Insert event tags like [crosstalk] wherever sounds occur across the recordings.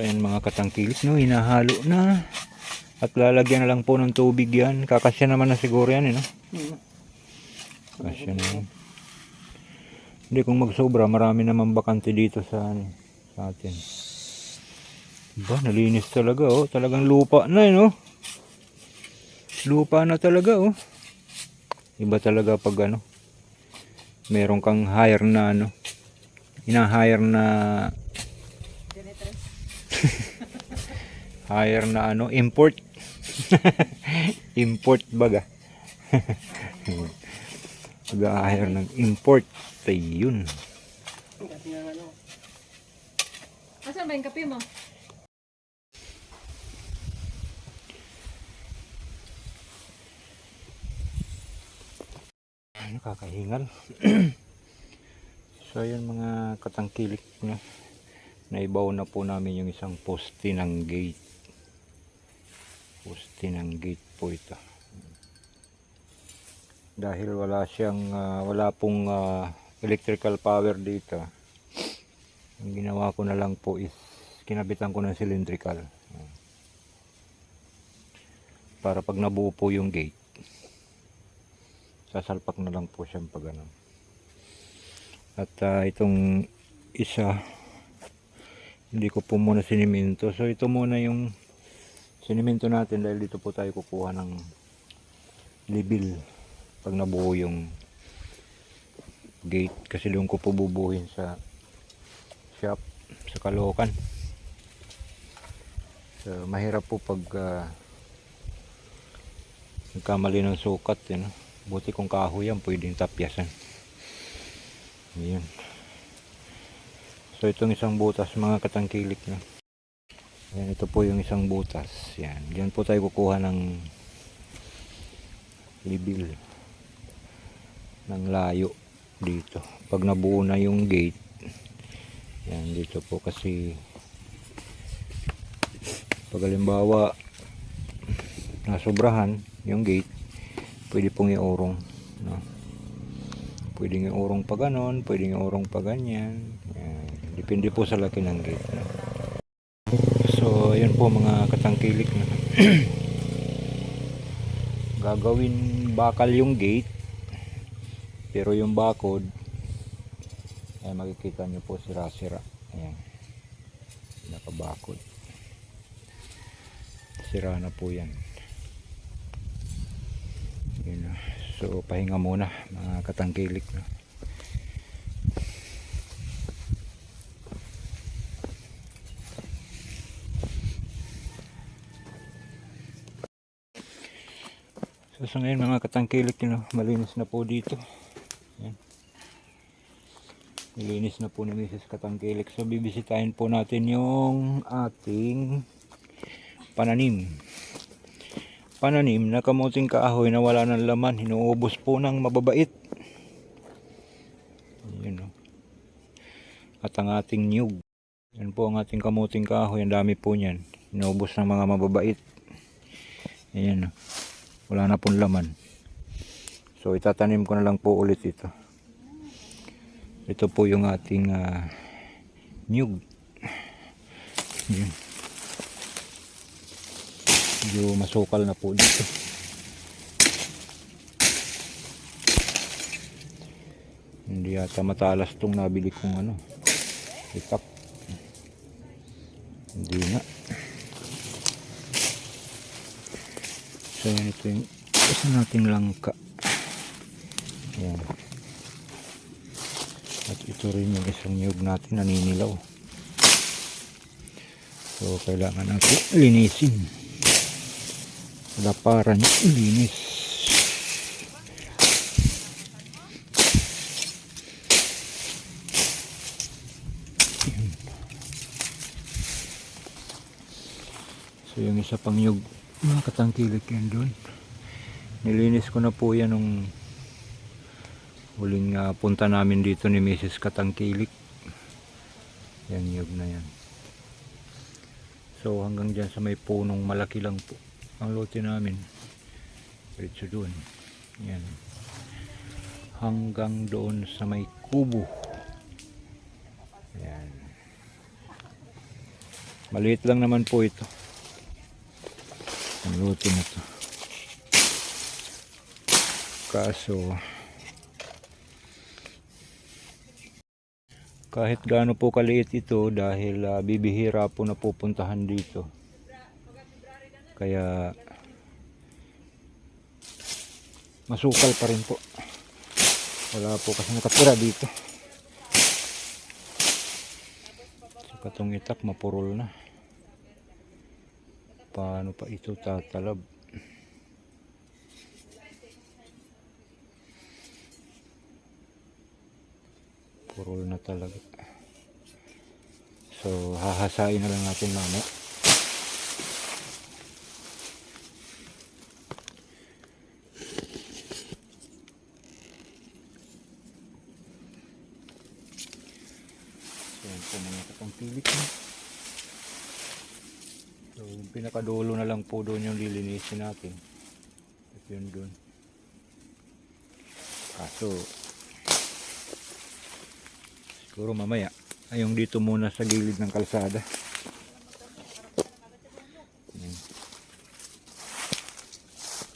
So ayan mga katangkilik no, hinahalo na. At lalagyan na lang po ng tubig yan. Kakasya naman na siguro yan eh no. Kasya na yan. Hindi kung magsobra, marami naman bakante dito sa, ano, sa atin. Ba, nalinis talaga oh. Talagang lupa na eh no. Lupa na talaga oh. Iba talaga pag ano. Meron kang hire na ano. Ina-hire na hire na ano, import. [laughs] import baga. [laughs] Mag-hire ng import. Ayun. Ano. Asan ba yung kape mo? Ay, nakakahingal. [clears throat] so, ayan mga katangkilik na. Naibaw na po namin yung isang poste ng gate. Poste ng gate po ito. Dahil wala siyang, ah, wala pong ah, electrical power dito. Ang ginawa ko na lang po is kinabitan ko ng cylindrical. Para pag nabuo po yung gate, sasalpak na lang po siyang pag ano. At ah, itong isa, hindi ko po muna siniminto. So ito muna yung siniminto natin dahil dito po tayo kukuha ng libil pag nabuo yung gate. Kasi doon ko po bubuhin sa shop, sa Kalokan. So mahirap po pag ah, nagkamali ng sukat. No? Buti kung kahoy yan, pwedeng tapyasan. Ayan. So itong isang butas mga katangkilik na. Ayan, ito po yung isang butas. Yan. Diyan po tayo kukuha ng libil ng layo dito. Pag nabuo na yung gate, yan dito po kasi pag halimbawa nasobrahan yung gate, pwede pong iurong. No? Pwedeng iurong pa ganon, pwedeng iurong pa ganyan. Yan. Depende po sa laki ng gate. No? So, ayun po mga katangkilik. No? [clears throat] Gagawin bakal yung gate. Pero yung bakod, ay makikita nyo po sira-sira. Ayan. Nakabakod. Sira na po yan. Na. So, pahinga muna mga katangkilik. No? So, ngayon mga katangkilik, no, malinis na po dito. Yan. Malinis na po ni Mrs. Katangkilik. So, bibisitahin po natin yung ating pananim. Pananim na kamuting kahoy na wala ng laman. Hinuubos po ng mababait. Yun o at ang ating niyog yan po ang ating kamuting kahoy. Ang dami po niyan. Hinuubos ng mga mababait. Ayan o wala na pong laman. So itatanim ko na lang po ulit ito. Ito po yung ating uh, niyog yun. Medyo masukal na po dito. Hindi yata matalas tong nabili kong ano itak. Hindi nga so ito yung isa nating langka. Yan at ito rin yung isang nyug natin naninilaw. So kailangan natin linisin. Laparan yung linis. So yung isa pang yug mga katangkilik yan doon. Nilinis ko na po yan nung huling ah, punta namin dito ni Mrs. Katangkilik. Yan yug na yan. So hanggang dyan sa may punong malaki lang po ang lote namin. Diretso doon. Yan. Hanggang doon sa may kubo. Yan. Maliit lang naman po ito. Luto na to. Kaso, kahit gaano po kaliit ito dahil ah, bibihira po na pupuntahan dito. Kaya masukal pa rin po. Wala po kasi nakatira dito. Katong itak mapurol na. Paano pa ito tatalab? Purol na talaga. So, hahasain na lang natin mamaya. So, yan po mga kapangpilik na. So, yung pinakadulo na lang po doon yung lilinisin natin. At yun doon. Kaso, siguro mamaya, ay yung dito muna sa gilid ng kalsada.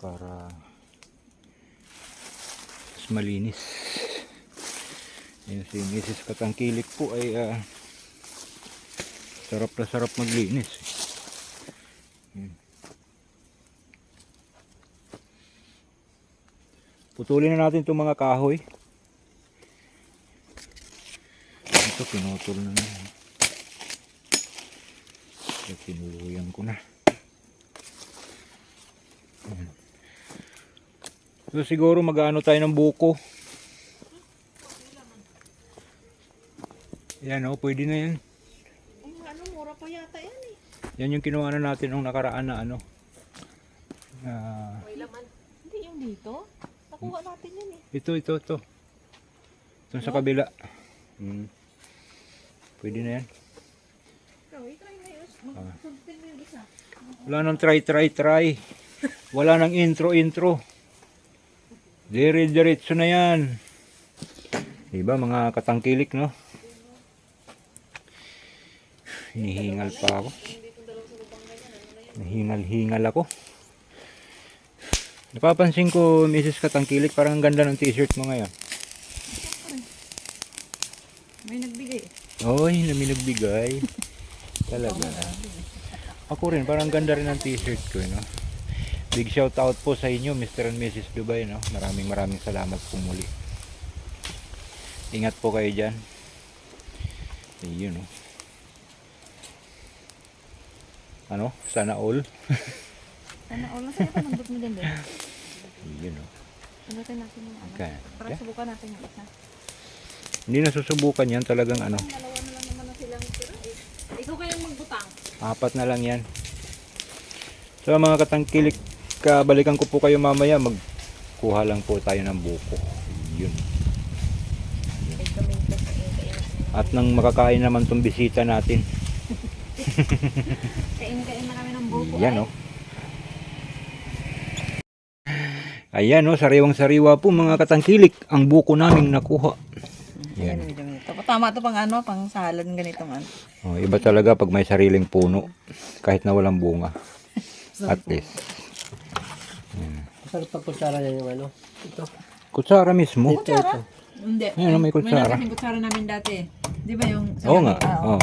Para mas malinis. Yung si Mrs. Katangkilik po ay ah, sarap na sarap maglinis. Putulin na natin itong mga kahoy. Ito pinutol na na. Ito tinuluyan ko na. So siguro mag-ano tayo ng buko. Yan o, pwede na yan. ano, mura pa yata yan eh. Yan yung kinuha na natin nung nakaraan na ano. Na, May laman. Hindi yung dito. Nakuha natin yan eh. ito, ito, ito. Ito sa kabila. Hmm. Pwede na yan. Ikaw, i-try na yun. Ah. Magsulpin mo yung isa. Wala nang try, try, try. Wala nang intro, intro. Dire-diretso na yan. Diba mga katangkilik, no? Hinihingal pa ako. Nahingal-hingal ako. Napapansin ko, Mrs. Katangkilik, parang ang ganda ng t-shirt mo ngayon. May nagbigay. Oy, nami nagbigay. [laughs] Talaga. Ako rin, parang ganda rin ng t-shirt ko, no? Big shout out po sa inyo, Mr. and Mrs. Dubai, no? Maraming maraming salamat po muli. Ingat po kayo dyan. Ayun, no? Ano? Sana all. [laughs] Ano, ulang sa'yo pa nandot mo din din. Ayun, no? Pinutin natin yung ano. Okay. Para Yeah. subukan natin yung isa. Hindi na susubukan yan, talagang ano. Dalawa na lang naman na silang tira eh. Ikaw kayang magbutang. Apat na lang yan. So mga katangkilik, kabalikan ko po kayo mamaya. Magkuha lang po tayo ng buko. Yun. At nang makakain naman tong bisita natin. [laughs] Kain-kain na kami ng buko. Yan oh. Ayan oh, sariwang sariwa po mga katangkilik. Ang buko naming nakuha. Yan. Yan. medyo ganito. Tama to pang ano, pang salad ganitong ano. Oh, iba talaga pag may sariling puno. Kahit na walang bunga. [laughs] At least. Masarap pag kutsara niya yung ano. Ito. Kutsara mismo. Ito, ito. Hindi. Ayan, may kutsara. May kutsara namin dati. Di ba yung... sa Oo nga. Ah, Oo.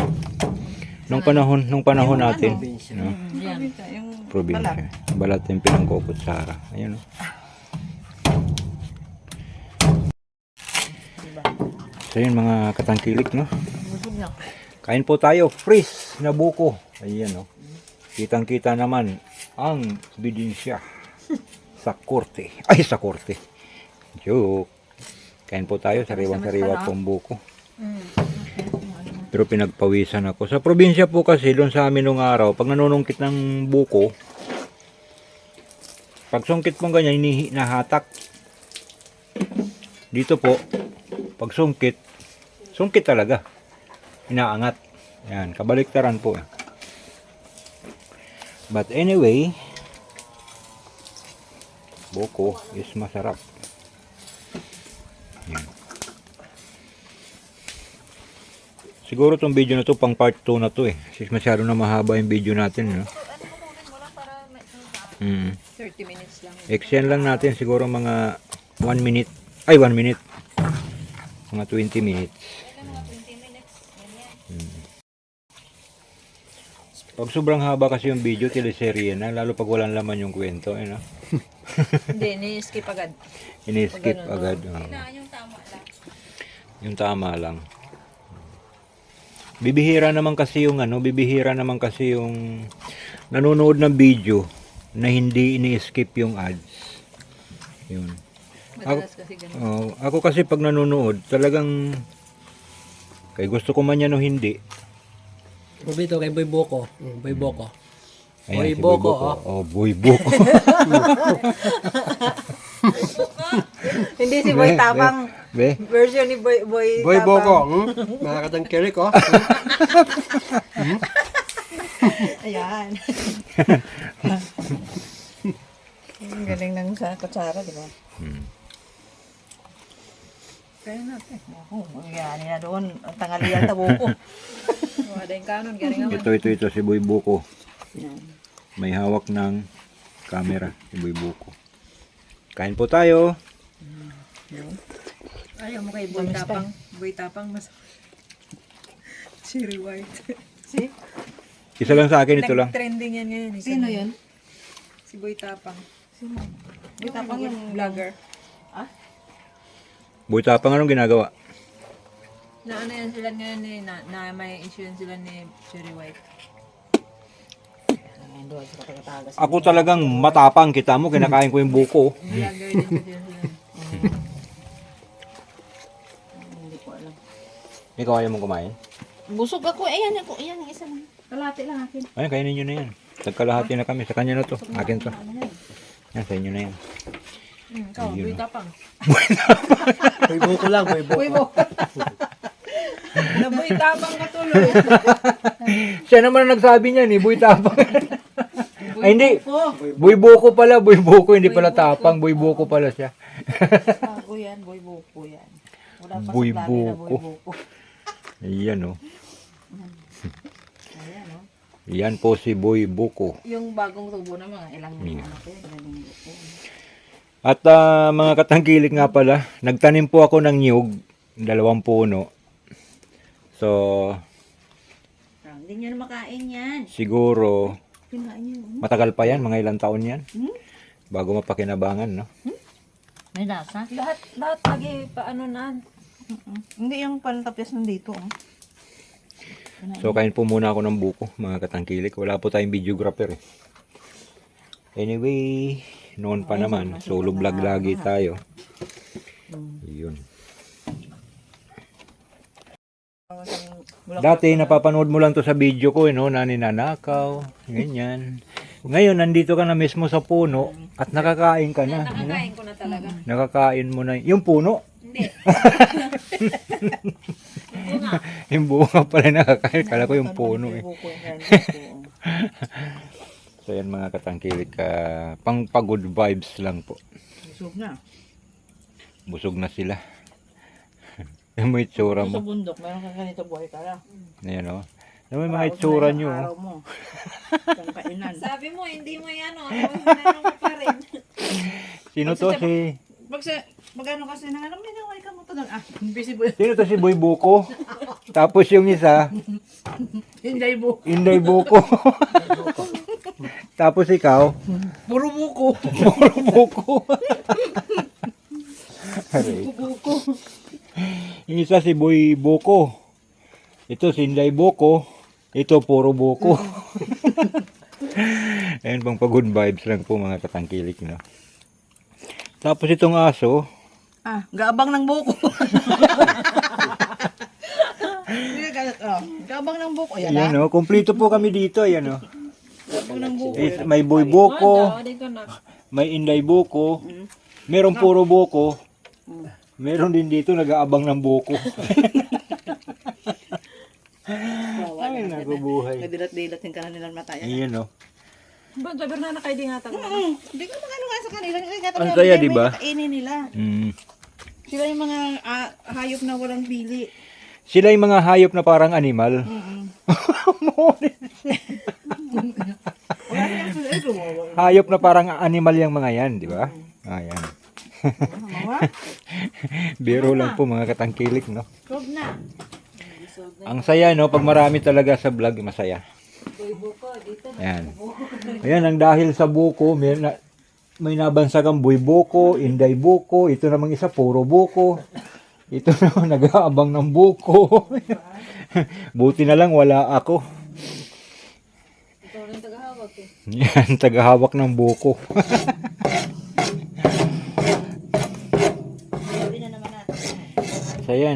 Nung panahon, nung panahon natin. Probinsya. no? mm, Yan. Yung probinsya. Balat yung pinangkukutsara. Ayun o. So yun mga katangkilik no. Kain po tayo. Freeze na buko. Ayan o. Kitang kita naman ang bidinsya [laughs] sa korte. Ay sa korte. Joke. Kain po tayo. Sariwang-sariwa pong buko. Mm. Pero pinagpawisan ako. Sa probinsya po kasi, doon sa amin nung araw, pag nanunungkit ng buko, pag sungkit mo ganyan, hinihi nahatak. Dito po, pag sungkit, sungkit talaga. Inaangat. Yan, kabaliktaran po. But anyway, buko is masarap. Yan. Siguro tong video na to pang part 2 na to eh. Kasi masyado na mahaba yung video natin, no? Mm. 30 minutes lang. Extend lang natin siguro mga 1 minute. Ay, 1 minute. Mga 20 minutes. Mm. Pag sobrang haba kasi yung video, teleserye na. Lalo pag walang laman yung kwento, eh, no? [laughs] Hindi, ni-skip agad. Ini-skip agad. oo. yung tama lang. Yung tama lang. Bibihira naman kasi yung ano, bibihira naman kasi yung nanonood ng video na hindi ini-skip yung ads. Yun. Madalas kasi ganun. Oh, ako kasi pag nanonood, talagang kay gusto ko man yan o hindi. Dito kay Boy Boko. Mm, Boy Boko. Ayan, Boy si Boko, Oh, Boy Boko. [laughs] Hindi si Boy Be, Tapang. Be, Version ni Boy, Boy, Boy Tapang. Boko. Hmm? Nakakatang kirik oh. [laughs] Ayan. [laughs] Ang galing ng sa kutsara, di ba? Hmm. Kaya natin. Ako, magyari na doon. Ang tangalian tabo ko. [laughs] Wala yung kanon, galing naman. ito, ito, ito, si Boy Boko. Yan. May hawak ng camera, si Boy Boko. Kain po tayo. Ayaw mo kay Boy Tapang. Boy Tapang mas... [laughs] Cherry white. [laughs] si? Isa lang sa akin, ito lang. Trending yan ngayon. Sino yun? Si Boy Tapang. Sino? Boy Tapang yung vlogger. Boy Tapang, anong ginagawa? Na ano yan sila ngayon eh, na, na may issue yan sila ni Cherry White. Ako talagang matapang, kita mo, kinakain ko yung buko. Vlogger din kasi yan sila. Hindi ko alam. Ikaw ayaw mong kumain? Busog ako. Ayan ako. Ayan ang isa lang. Kalate lang akin. Ayun, kainin nyo na yan. Nagkalahati na kami. Sa kanya na to. Akin to. Yan, sa inyo na yan. Hmm, ikaw, Ayun, Boy oh. Tapang. Boy Boko lang, Boy Boko. Boy Bo. Naboy Tapang ka tuloy. Siya naman ang nagsabi niyan eh, Boy Tapang. Ay, hindi. Ko. Boy Boko pala, Boy Boko. Hindi pala Tapang, Boy Boko pala siya. Bago yan. Boy Boko yan. Wala pa Boy sa Boko. Ayan oh. Ayan o. Yan po si Boy Boko. Yung bagong tubo na mga ilang Yeah. ano ko yun. Ilang. At ah, mga katangkilik nga pala, nagtanim po ako ng niyog, dalawang puno. So, Ah, Hindi nyo na makain yan. siguro Kinain nyo. matagal pa yan, mga ilang taon yan. Bago mapakinabangan, no? May lasa? Lahat, lahat lagi paano na. Hindi yung pantapyas nandito. Oh. So, kain po muna ako ng buko, mga katangkilik. Wala po tayong videographer eh. Anyway, noon pa naman, solo vlog lagi tayo. Yun. Dati napapanood mo lang to sa video ko, eh, no? na ninanakaw, ganyan. Ngayon, nandito ka na mismo sa puno at nakakain ka na. Nakakain ko na talaga. Nakakain mo na. Yung puno, Hindi. [laughs] yung bunga pala nakakain. Kala ko yung puno eh. [laughs] Yan. So yan mga katangkilik, ah, pang pagod vibes lang po. Busog na. Busog na sila. [laughs] yung may itsura Sa mo. bundok, meron kang ganito buhay ka lang. Ayan o. Yung may mga itsura nyo. oh. Araw mo. [laughs] Sabi mo, hindi mo yan o. Tapos meron ka pa rin. [laughs] Sino to si... Pag sa, pag ano kasi nang alam, may naway ka mo to ng, ah, invisible. Sino to si Boy Buko? Tapos yung isa, Hindi buko. Inday Buko. Tapos ikaw, Puro buko. Puro Buko. Aray. Buko. Yung isa si Boy Buko. Ito si Inday Buko. Ito puro Buko. [laughs] Ayun pang pagod vibes lang po mga katangkilik. No? Tapos itong aso, Ah, gaabang ng buko. [laughs] Oh, gaabang ng buko. Yan Ayan o, kumplito po kami dito. Ayan o. Is- May boy buko, may inday buko, merong puro buko, meron din dito nag-aabang ng buko. Ay, nagubuhay. Nagdilat-dilat yung kanan nilang mata. Yan. Ayan o. Ba, sabi na kay di nga tayo. Hindi ko magano nga sa kanila. Ang saya, di ba? Kainin nila. Mm. Sila yung mga ah, hayop na walang pili. Sila yung mga hayop na parang animal. Wala [laughs] rin sila. Ay, gumawa. Hayop na parang animal yung mga yan, di ba? Ayan. Mama, [laughs] Biro lang po mga katangkilik, no? Sob na. Ang saya, no? Pag marami talaga sa vlog, masaya. Ayan. Ayan, ang dahil sa buko, may, na, may nabansagang buy buko, inday buko, ito namang isa, puro buko. Ito [laughs] naman, nag-aabang ng buko. [laughs] Buti na lang, wala ako. Ito rin tagahawag eh. Yan, [laughs] tagahawak ng buko.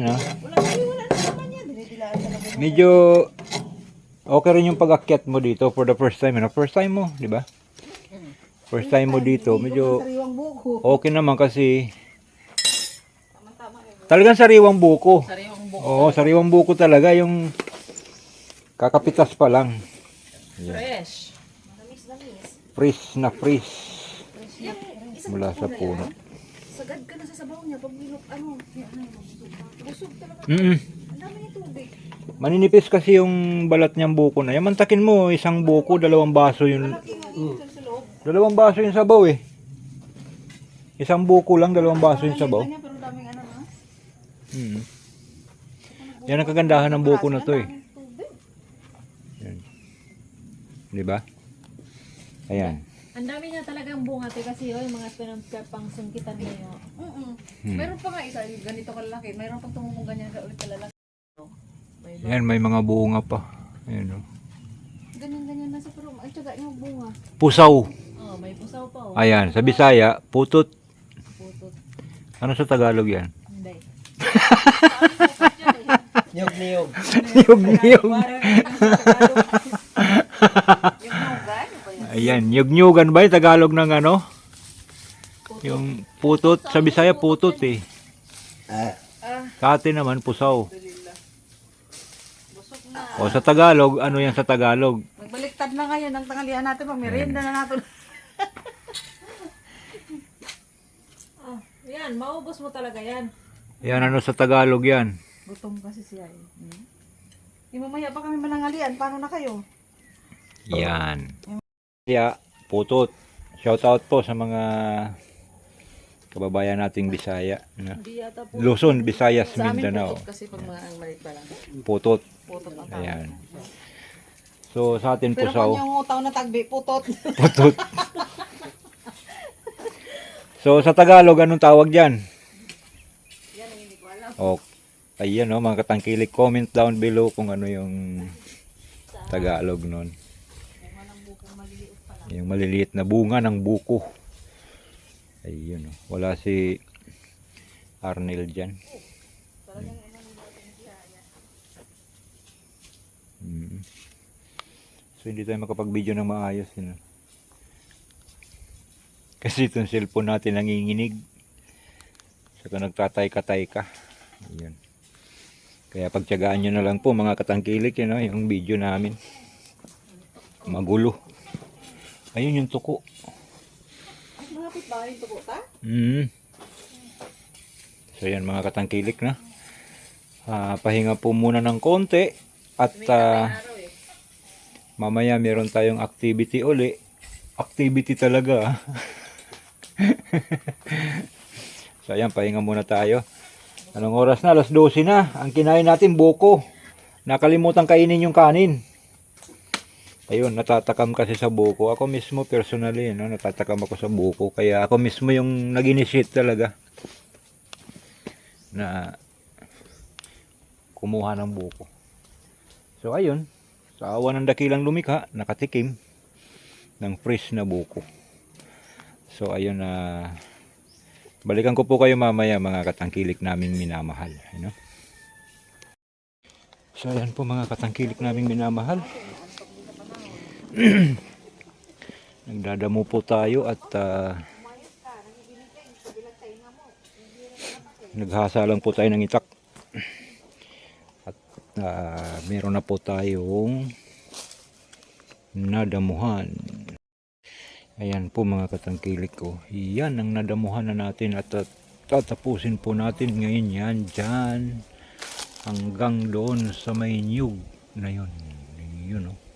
No? Naman yan. Dinidilaan talaga. Medyo okay rin yung pag-akyat mo dito for the first time. Ano? First time mo, di ba? First time mo dito, medyo okay naman kasi talagang sariwang buko. Sariwang buko. Oo, sariwang buko talaga yung kakapitas pa lang. Fresh. Fresh na fresh mula sa puno. Sagad ka na sa sabaw niya. Pag bilok, ano, ano, busog talaga. Mm tubig. Maninipis kasi yung balat niyang buko na. Yan, mantakin mo, isang buko, dalawang baso yun. Dalawang baso yung sabaw eh. Isang buko lang, dalawang baso yung sabaw. Kanya, pero daming ano na. Mm. Yan ang kagandahan ng buko na to eh. Yan. Di ba? Ayan. Ang dami niya talagang bunga te kasi oh, yung mga pinampang sungkitan na yun. Mm-mm. Hmm. Mayroon pa nga isa, yung ganito kalaki. Mayroon pang tumumong ganyan ka ulit kalalaki. May ba- Yan, may mga bunga pa. Ayan oh. Ganyan-ganyan na sa pero ay tsaga yung bunga. Pusaw. Oh, may pusaw pa oh. Ayan, sa Bisaya, putot. Putot. Ano sa Tagalog yan? Hindi. [laughs] Niyog-niyog. Nyug-nyug. Yung nuga, ano ba yun? Ayan, nyug-nyugan ba yung Tagalog ng ano? Yung putot, sa Bisaya putot eh. Ah. Sa atin naman, pusaw. Busog na. O sa Tagalog, ano yan sa Tagalog? Magbaliktad na ngayon ang tangalian natin. Pamirienda na natin. [laughs] Oh, yan, maubos mo talaga yan. Yan, ano sa Tagalog yan? Gutom kasi siya eh. Hmm? Yung mamaya pa kami manangalian. Paano na kayo? Yan. Kaya, putot. Shout out po sa mga kababayan nating Bisaya. na- Hindi po. Luzon, Visayas, Sa amin Mindanao. putot kasi pag mga ang malit pa lang. Putot. Putot ang. Ayan. So, sa atin Pero pusaw. kung yung utaw na tagbi, putot. [laughs] Putot. so, sa Tagalog, anong tawag dyan? O, ayan o, mga katangkilik. Comment down below kung ano yung Tagalog nun. Yung maliliit na bunga ng buko. Ayun o. Wala si Arnel dyan. Mm. So hindi tayo makapag-video ng maayos. Yun. Kasi itong cellphone natin nanginginig. Saka nagtatay-katay ka. Ayun. Kaya pagtyagaan nyo na lang po mga katangkilik yun, no, yung video namin. Magulo. Ayun yung tuko. Malapit ba yung tuko ta? Mm. So yan mga katangkilik na. Ah, pahinga po muna ng konti at ah, mamaya meron tayong activity uli. Activity talaga. ah. [laughs] so ayan, pahinga muna tayo. Anong oras na? Alas 12 na. Ang kinain natin buko. Nakalimutan kainin yung kanin. Ayun, natatakam kasi sa buko. Ako mismo personally, no, natatakam ako sa buko. Kaya ako mismo yung nag-initiate talaga na kumuha ng buko. So ayun, sa awa ng dakilang lumikha, nakatikim ng fresh na buko. So ayun na balikan ko po kayo mamaya mga katangkilik naming minamahal. Ano? So ayan po mga katangkilik naming minamahal. [clears throat] Nagdadamo po tayo at ah, naghasa lang po tayo ng itak. At ah, meron na po tayong nadamuhan. Ayan po mga katangkilik ko. Yan ang nadamuhan na natin at, at tatapusin po natin ngayon yan dyan. hanggang doon sa may niyog na yun. Yun oh.